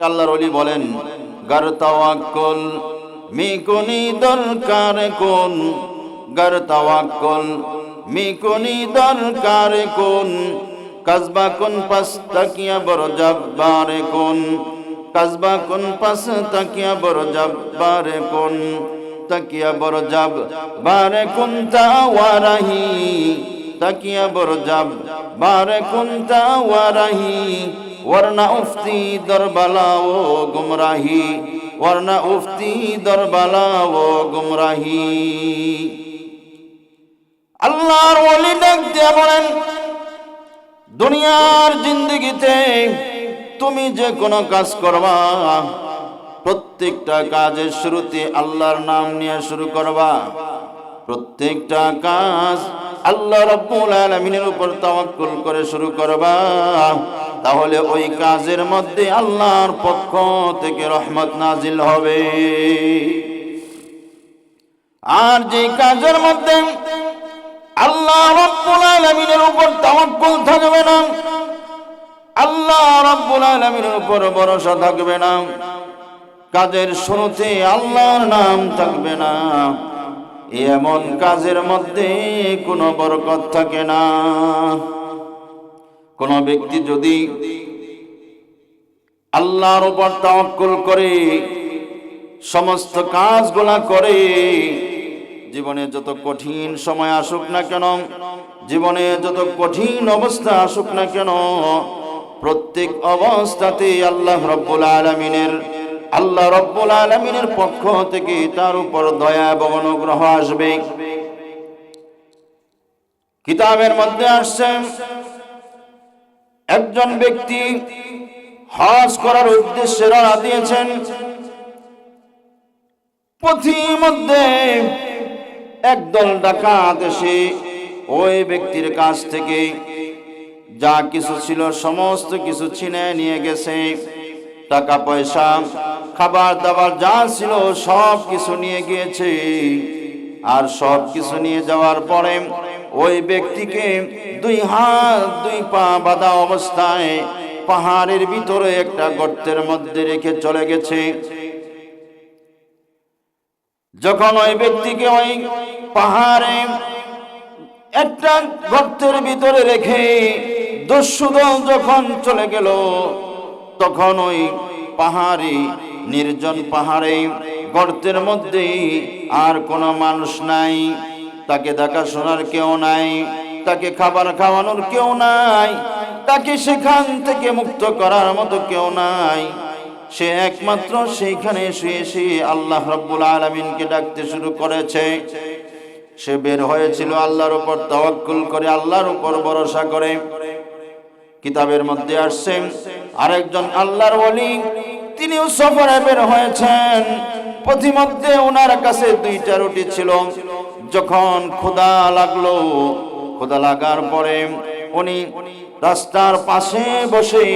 আল্লাহর অলি বলেন, গর তাওয়াক্কুল, মি কোনি দরকার কোন, গর তাওয়াক্কুল, মি কোনি দরকার কোন কসবা কোন পাস তাকিয়া বড় জব্বার কোন কসবা কোন পাস তাকিয়া বড় জব্বার কোন, তাকিয়া বড় জব বারে কুন্তা ওয়ারাহি তাকিয়া বড় জব বারে কুন্তা ওয়ারাহি ওয়ারনা উফতি দরবালা ও গুমরাহি, ওয়ারনা উফতি দরবালা ও গুমরাহি। আল্লাহর ওলি ডাক দিয়া বলেন, দুনিয়ার জিন্দগিতে তুমি যে কোনো কাজ করবা, প্রত্যেকটা কাজের শুরুতে আল্লাহর নাম নিয়ে শুরু করবা। প্রত্যেকটা কাজ আল্লাহ রব্বুল আলমিনের উপর তাওয়াক্কুল করে শুরু করবা। তাহলে ওই কাজের মধ্যে আল্লাহর পক্ষ থেকে রহমত নাজিল হবে। আর যে কাজের মধ্যে আল্লাহ রব্বুল আলমিনের উপর তাওয়াক্কুল থাকবে না, আল্লাহ রব্বুল আলমিনের উপর ভরসা থাকবে না, কাজের শুরুতে আল্লাহর নাম থাকবে না, এমন কাজের মধ্যে কোনো বরকত থাকে না। কোন ব্যক্তি যদি আল্লাহর উপর তাওয়াক্কুল করে, সমস্ত কাজগুলা করে, জীবনে যত কঠিন সময় আসুক না কেন, জীবনে যত কঠিন অবস্থা আসুক না কেন, প্রত্যেক অবস্থাতে আল্লাহ রব্বুল আলমিনের, আল্লাহ রব্বুল আলমিনের পক্ষ থেকে তার উপর দয়া এবং অনুগ্রহ আসবে। কিতাবের মধ্যে আসছে একজন ব্যক্তি হজ করার উদ্দেশ্যে রওনা দিয়েছেন। মধ্যে একদল ডাকাত এসে ওই ব্যক্তির কাছ থেকে যা কিছু ছিল, সমস্ত কিছু ছিনে নিয়ে গেছে। টাকা পয়সা খাবার দাবার যা ছিল সব কিছু নিয়ে গিয়েছে। আর সব কিছু নিয়ে যাওয়ার পরে ওই ব্যক্তিকে দুই হাত, দুই পা বাঁধা অবস্থায় পাহাড়ের ভিতরে একটা গর্তের মধ্যে রেখে চলে গেছে। যখন ওই ব্যক্তিকে ওই পাহাড়ে একটা গর্তের ভিতরে রেখে দস্যুদল যখন চলে গেল, তখন ওই পাহাড়ে, নির্জন পাহাড়ে, গর্তের মধ্যে আর কোনো মানুষ নাই। তাকে দেখাশোনার কেউ নাই, তাকে খাবার খাওয়ানোর কেউ নাই, তাকে সেখান থেকে মুক্ত করার মতো কেউ নাই। সে একমাত্র সেইখানে শুয়ে সে আল্লাহ রব্বুল আলমিনকে ডাকতে শুরু করেছে। সে বের হয়েছিল আল্লাহর উপর তাওয়াক্কুল করে, আল্লাহর উপর ভরসা করে। কিতাবের মধ্যে আসছে, আরেকজন আল্লাহর ওলি, তিনিও সফরে বের হয়েছেন। পথিমধ্যে ওনার কাছে দুইটা রুটি ছিল। যখন ক্ষুধা লাগল, ক্ষুধা লাগার পরে উনি রাস্তার পাশে বসে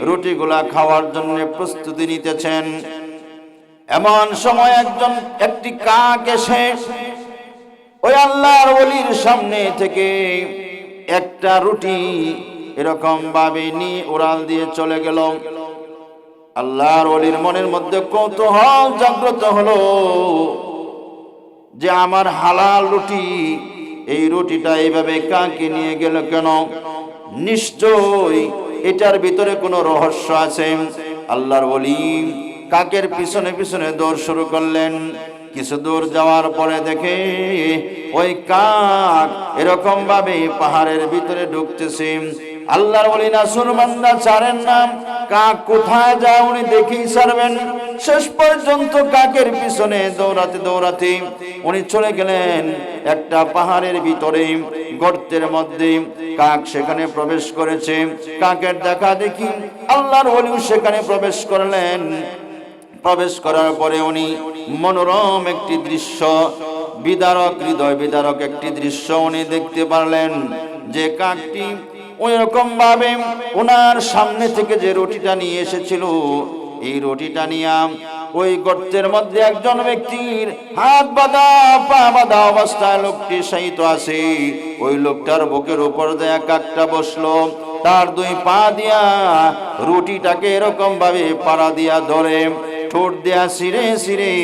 রুটিগুলা খাওয়ার জন্য প্রস্তুতি নিতেছেন। এমন সময় একজন, একটি কাক এসে ওই আল্লাহর ওলির সামনে থেকে একটা রুটি এরকম ভাবে নিয়ে উড়াল দিয়ে চলে গেল। আল্লাহর ওলির মনের মধ্যে কৌতূহল জাগ্রত হলো। যে আমার হালাল রুটি, এই রুটিটা এইভাবে কাকে নিয়ে গেল কেন? নিশ্চয় এটার ভিতরে কোনো রহস্য আছে। আল্লাহর ওলি কাকের পিছনে পিছনে দৌড় শুরু করলেন। কিছু দূর যাওয়ার পরে দেখে ওই কাক এরকম ভাবে পাহাড়ের ভিতরে ঢুকতেছে। আল্লাহর বলি না সুরমান্দা ছাড়েন না কাক কোথায় যায় উনি দেখেই ছাড়বেন শেষ পর্যন্ত কাকের পিছনে দৌড়াতে দৌড়াতে উনি চলে গেলেন একটা পাহাড়ের ভিতরে, গর্তের মধ্যে। কাক সেখানে প্রবেশ করেছে। কাকের দেখা দেখি আল্লাহর ওলিও সেখানে প্রবেশ করলেন। প্রবেশ করার পরে উনি মনোরম একটি দৃশ্য, বিদারক, হৃদয় বিদারক একটি দৃশ্য উনি দেখতে পারলেন যে কাকটি ওই রকম ভাবে ওনার সামনে থেকে যে রুটিটা নিয়ে এসেছিল, এই রুটিটা নিয়ে ওই গর্তের মধ্যে একজন ব্যক্তির হাত বাঁধা, পা বাঁধা অবস্থায় লোকটি শায়িত আছে। ওই লোকটার বুকের উপর দেয়া কাকটা বসল, তার দুই পা দিয়া রুটিটাকে এরকম ভাবে পাড়া দিয়া ধরে, ঠোঁট দেয়া সিরে সিরে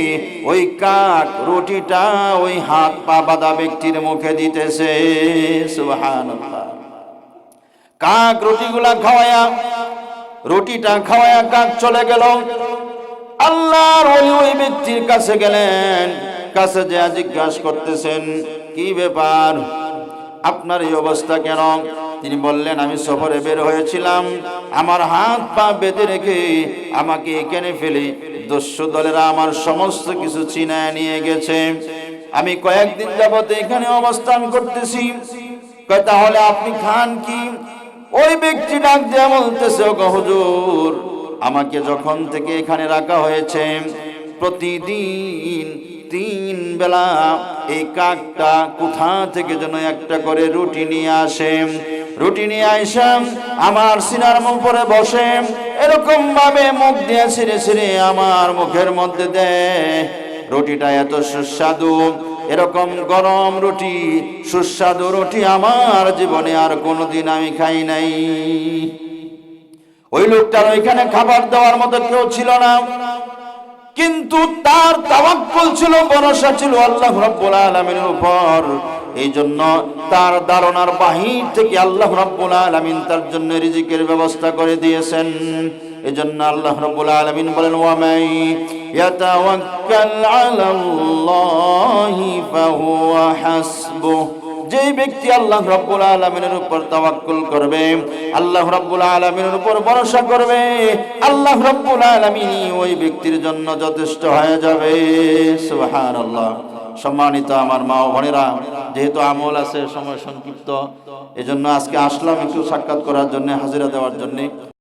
ওই কাক রুটিটা ওই হাত পা বাঁধা ব্যক্তির মুখে দিতেছে। সুবহানাল্লাহ। কাক রুটিগুলা খাওয়ায়া, রুটিটা খাওয়ায়া কাক চলে গেল। আল্লাহর ওই ওই ব্যক্তির কাছে গেলেন, কাছে যে জিজ্ঞাসা করতেছেন, কি ব্যাপার? আপনার এই অবস্থা কেন? তিনি বললেন, আমি সফরে বের হয়েছিলাম, আমার হাত পা বেঁধে রেখে আমাকে এখানে ফেলে দস্যু দলেরা আমার সমস্ত কিছু চিনায় নিয়ে গেছে। আমি কয়েকদিন যাবত এখানে অবস্থান করতেছি। তাহলে আপনি খান কি? ওই ব্যক্তি ডাক দিয়ে বলতেছে, "ওগো হুজুর, আমাকে যখন থেকে এখানে রাখা হয়েছে, প্রতিদিন তিন বেলা এই কাকটা কোথা থেকে যেন একটা করে রুটি নিয়ে আসে। রুটি নিয়ে আইসাম আমার সিনার উপরে বসে এরকম ভাবে মুখ দিয়ে ছিঁড়ে ছিঁড়ে আমার মুখের মধ্যে দেয়। রুটিটা এত সুস্বাদু এরকম গরম রুটি, সুস্বাদু রুটি আমার জীবনে আর কোনোদিন আমি খাই নাই। ওই লোকটার ওইখানে খাবার দেওয়ার মতো কেউ ছিল না। কিন্তু তার তাওয়াক্কুল ছিল, ভরসা ছিল আল্লাহ রাব্বুল আলামিনের উপর। এই জন্য তার দারণার বাহির থেকে আল্লাহ রাব্বুল আলামিন তার জন্য রিজিকের ব্যবস্থা করে দিয়েছেন। এই জন্য আল্লাহ রাব্বুল আলামিন বলেন ওয়া মাই ইয়াতাওয়াক্কাল আলাল্লাহি ফাহুয়া হাসবুহ। যেই ব্যক্তি আল্লাহ রাব্বুল আলামিনের উপর তাওয়াক্কুল করবে, আল্লাহ রাব্বুল আলামিনের উপর ভরসা করবে, আল্লাহ রাব্বুল আলামিন ওই ব্যক্তির জন্য যথেষ্ট হয়ে যাবে। সুবহানাল্লাহ। সম্মানিত আমার মা বোনেরা, যেহেতু আমল আছে, সময় সংক্ষিপ্ত, এজন্য আজকে আসলাম একটু সাক্ষাৎ করার জন্য, হাজিরা দেওয়ার জন্য।